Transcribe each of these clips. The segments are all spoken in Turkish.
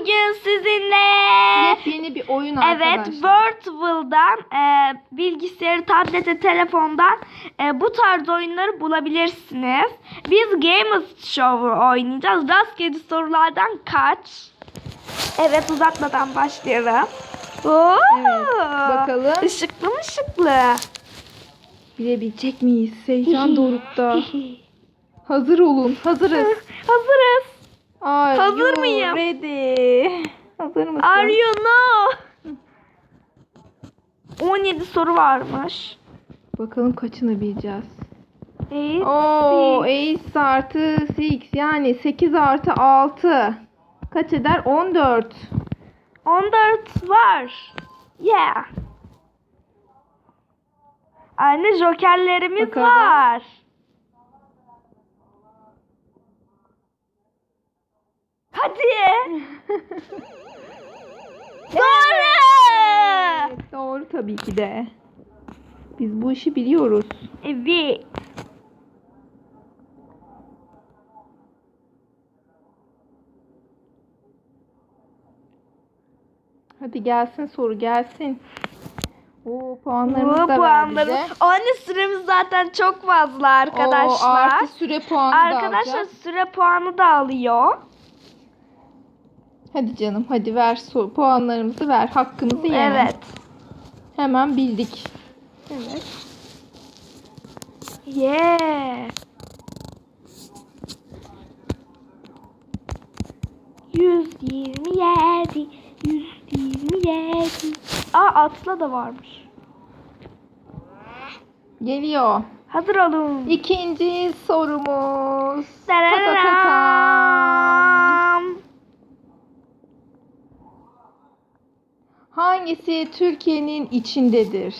bugün sizinle Yepyeni bir oyun Evet, arkadaşlar. Virtual'dan e, bilgisayarı, tableti, telefondan e, bu tarz oyunları bulabilirsiniz. Biz Gamers Show oynayacağız. Rastgele sorulardan kaç? Evet, uzatmadan başlayalım. Oo, Evet, bakalım. Işıklı mı ışıklı? Bilebilecek miyiz? Heyecan dorukta. Hazır olun. Hazırız. Hazırız. Are Hazır you mıyım? Ready. Hazır mısın? Are you know? 17 soru varmış. Bakalım kaçını bileceğiz. Evet. Oo, ace artı 6 yani 8 artı 6. Kaç eder? 14. 14 var. Yeah. Anne jokerlerimiz Bakalım. var. Hadi. Doğru. Evet, doğru tabii ki de. Biz bu işi biliyoruz. Evet. Hadi gelsin soru gelsin. Oo puanlarımızı Bu da ver puanları. bize. Anne süremiz zaten çok fazla Oo, arkadaşlar. artı süre puanı da Arkadaşlar alacağız. süre puanı da alıyor. Hadi canım hadi ver sor puanlarımızı ver. Hakkımızı yeme. Evet. Hemen bildik. Evet. Yeah. Yüz yirmi yedi. Yüz yirmi yedi. Aa atla da varmış. Geliyor. Hazır olun. İkinci sorumuz. Tarararam. Hangisi Türkiye'nin içindedir?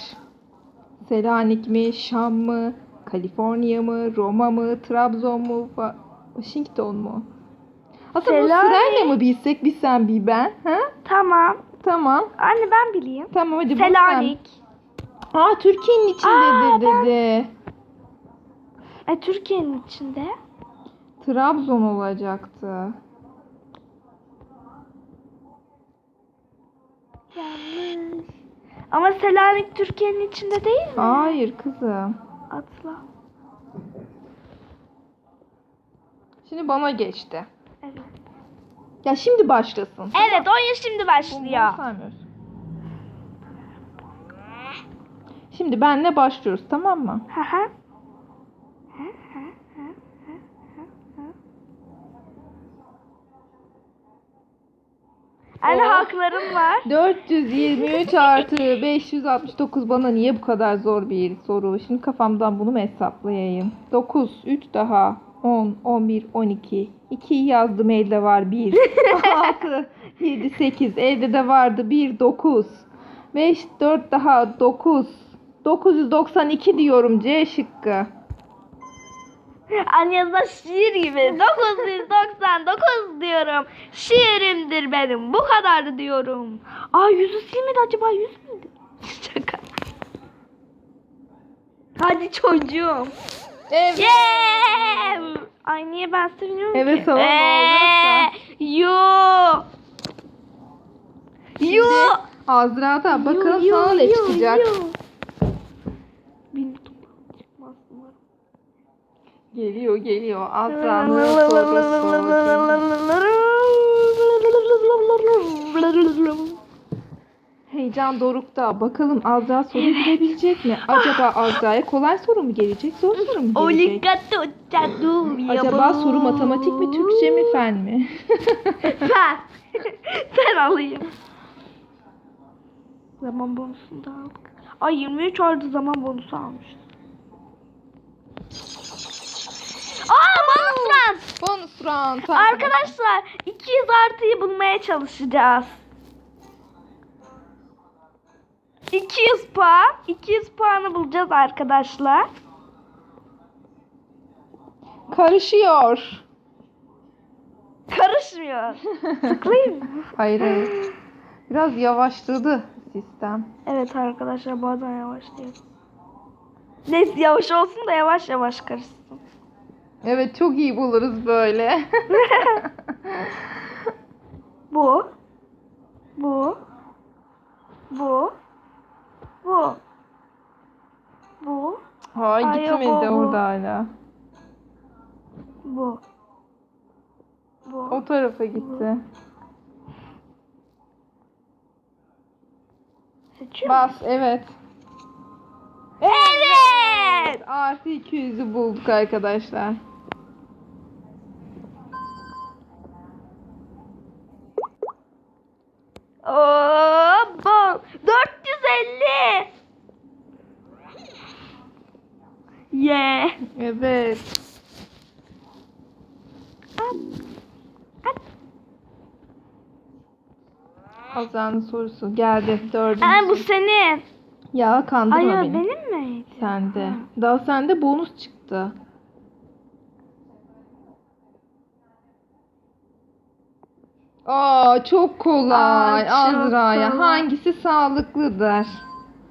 Selanik mi, Şam mı, Kaliforniya mı, Roma mı, Trabzon mu, Wa- Washington mu? Aslında bu Selanik. sırayla mı bilsek bir sen bir ben? Ha? Tamam. Tamam. Anne ben bileyim. Tamam hadi bu sen. Selanik. Aa Türkiye'nin içindedir Aa, ben- dedi. E Türkiye'nin içinde. Trabzon olacaktı. Yanlış. Ama Selanik Türkiye'nin içinde değil mi? Hayır kızım. Atla. Şimdi bana geçti. Evet. Ya şimdi başlasın. Evet oyun şimdi başlıyor. Bunu saymıyoruz. Şimdi benle başlıyoruz tamam mı? Hı hı. Anne Oh. haklarım var. 423 artı 569 bana niye bu kadar zor bir soru? Şimdi kafamdan bunu mu hesaplayayım? 9, 3 daha 10, 11, 12. 2'yi yazdım elde var 1. 6, 7, 8 elde de vardı 1, 9. 5, 4 daha 9. 992 diyorum C şıkkı. Anne yazda şiir gibi. 999 diyorum. Şiirimdir benim. Bu kadar diyorum. Aa yüzü silmedi acaba yüz müydü? Şaka. Hadi çocuğum. Evet. Yeah! Ay niye ben seviniyorum Evet, ki? sana ne Eee, Yo. Yo. Azra da bakalım Yo, yo, sana ne yo, çıkacak. yo. Geliyor geliyor. Azra'nın sorusu. Heyecan dorukta. Bakalım Azra soru bilebilecek mi? Acaba Azra'ya kolay soru mu gelecek, zor soru mu gelecek? Acaba soru matematik mi, Türkçe mi, fen mi? Fen. Sen alayım. Zaman bonusunu da aldık. Ay 23 oldu zaman bonusu almışız. Aa bonus Bonus round. Arkadaşlar 200 artıyı bulmaya çalışacağız. 200 puan. 200 puanı bulacağız arkadaşlar. Karışıyor. Karışmıyor. Tıklayayım mı? Hayır hayır. Biraz yavaşladı sistem. Evet arkadaşlar bazen yavaşlıyor. Neyse yavaş olsun da yavaş yavaş karışsın. Evet çok iyi buluruz böyle. Bu. Bu. Bu. Bu. Bu. Hayır Ay, gitmedi bu, bu. orada hala. Bu. Bu. O tarafa gitti. Seçiyor Bas evet. Evet. Artı 200'ü bulduk arkadaşlar. Evet. Hazan'ın sorusu geldi. Dördüncü. Aa, bu senin. Ya kandırma Ay ya beni. benim mi? Sende. Daha sende bonus çıktı. Aa çok kolay. Aa, çok Azra'ya kolay. hangisi sağlıklıdır?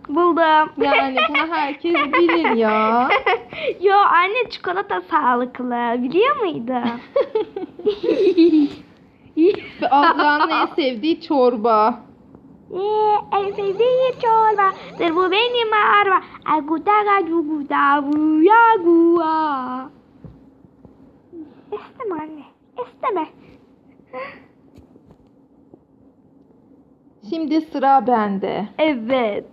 Buldum. Yani bunu herkes bilir ya. Yo anne çikolata sağlıklı. Biliyor muydun? Ve Azra'nın en sevdiği çorba. Ee, en sevdiğim çorbadır bu benim araba. Aguda gaguda buya gua. İsteme anne. İsteme. Şimdi sıra bende. Evet.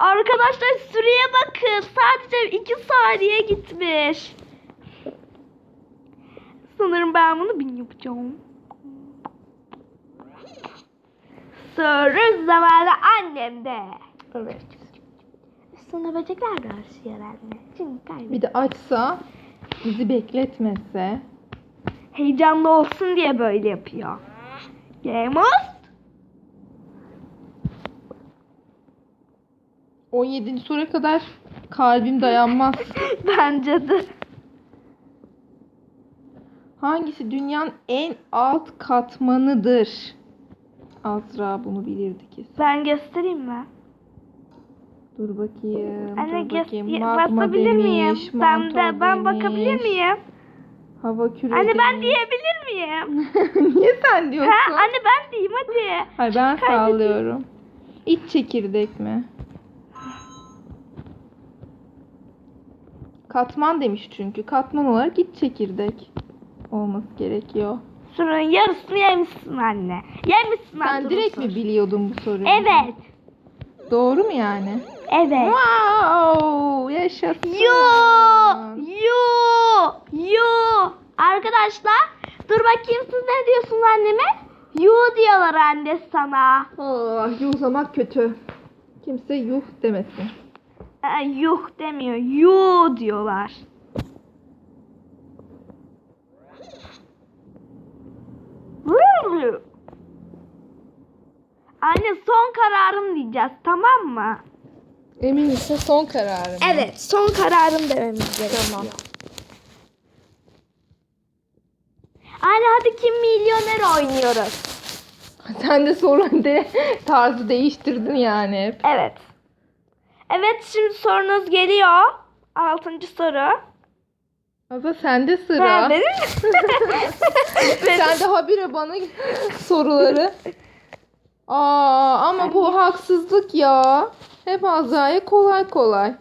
Arkadaşlar süreye bakın. Sadece 2 saniye gitmiş. Sanırım ben bunu bin yapacağım. Soru zamanı annemde. Evet. Sana böcekler de aşıyor anne. Çünkü kaybettim. Bir de açsa bizi bekletmese. Heyecanlı olsun diye böyle yapıyor. Game of 17. soruya kadar kalbim dayanmaz. bence de. Hangisi dünyanın en alt katmanıdır? Azra bunu bilirdi kesin. Ben göstereyim mi? Dur bakayım. Anne dur bakayım. Magma basabilir miyim? Ben de ben bakabilir miyim? Hava küre Anne ben diyebilir miyim? Niye sen diyorsun? ha anne ben diyeyim hadi. Hayır ben Kaybedeyim. sallıyorum. İç çekirdek mi? Katman demiş çünkü. Katman olarak iç çekirdek olması gerekiyor. Sorunun yarısını yemişsin anne. Yemişsin Sen anne, direkt mi biliyordun bu soruyu? Evet. Doğru mu yani? Evet. Wow! Yaşasın. Yo! Yo! Yo! Arkadaşlar dur bakayım siz ne diyorsunuz anneme? Yo diyorlar anne sana. Ah, yuhlamak kötü. Kimse yuh demesin. Ee, yuh demiyor. Yo diyorlar. Anne son kararım diyeceğiz tamam mı? Emin misin son kararım. Evet son kararım dememiz gerekiyor. Tamam. Anne hadi kim milyoner oynuyoruz. Sen de soru de tarzı değiştirdin yani hep. Evet. Evet şimdi sorunuz geliyor. Altıncı soru. Azra sende sıra. Ha, benim Sen de habire bana soruları. Aa ama bu haksızlık ya. Hep Azra'ya kolay kolay.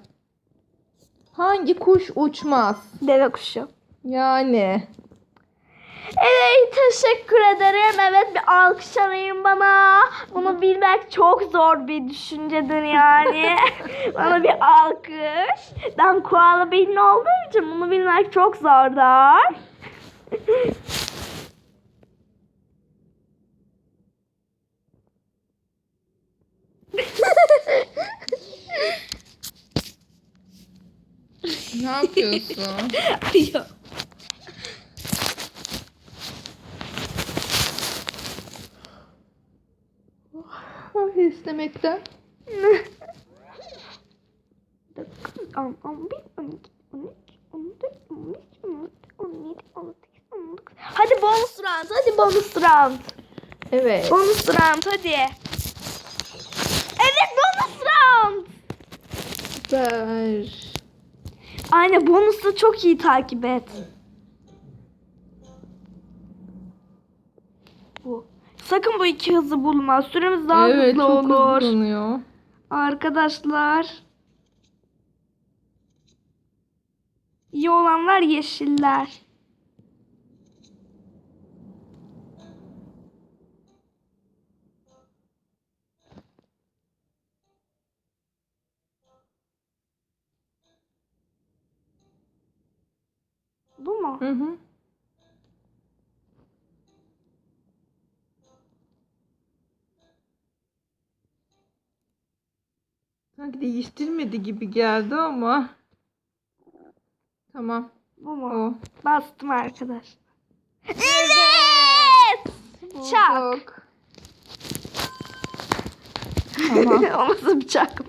Hangi kuş uçmaz? Deve kuşu. Yani. Evet teşekkür ederim. Evet bir alkış alayım bana. Bunu bilmek çok zor bir düşüncedir yani. bana bir alkış. Ben koala beyinli olduğum için bunu bilmek çok zordur. Ne yapıyorsun? Yok. İstemekten. 10, 11, 12, 13, 14, 15, 16, 17, 18, 19. Hadi bonus round, hadi bonus round. Evet. Bonus round hadi. Evet bonus round. Süper. Aynen bonusu çok iyi takip et. Sakın bu iki hızı bulma. Süremiz daha evet hızlı çok olur. hızlanıyor. Arkadaşlar. İyi olanlar yeşiller. Bu mu? Hı hı. Sanki değiştirmedi gibi geldi ama. Tamam. Bu mu? O. Bastım arkadaş. Evet! Çak. Bulduk. Tamam. o nasıl bir çak?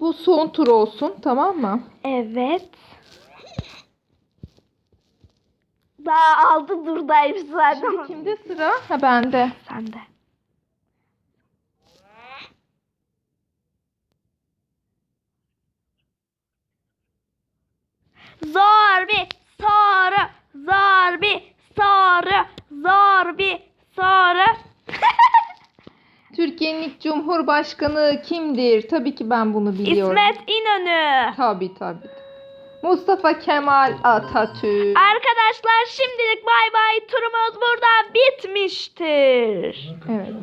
Bu son tur olsun tamam mı? Evet. Daha altı durdaymış zaten. Şimdi kimde sıra? Ha bende. Sende. Zor bir soru. Zor bir soru. Zor bir soru. Türkiye'nin ilk Cumhurbaşkanı kimdir? Tabii ki ben bunu biliyorum. İsmet İnönü. Tabii tabii. Mustafa Kemal Atatürk. Arkadaşlar şimdilik bay bay turumuz burada bitmiştir. Evet.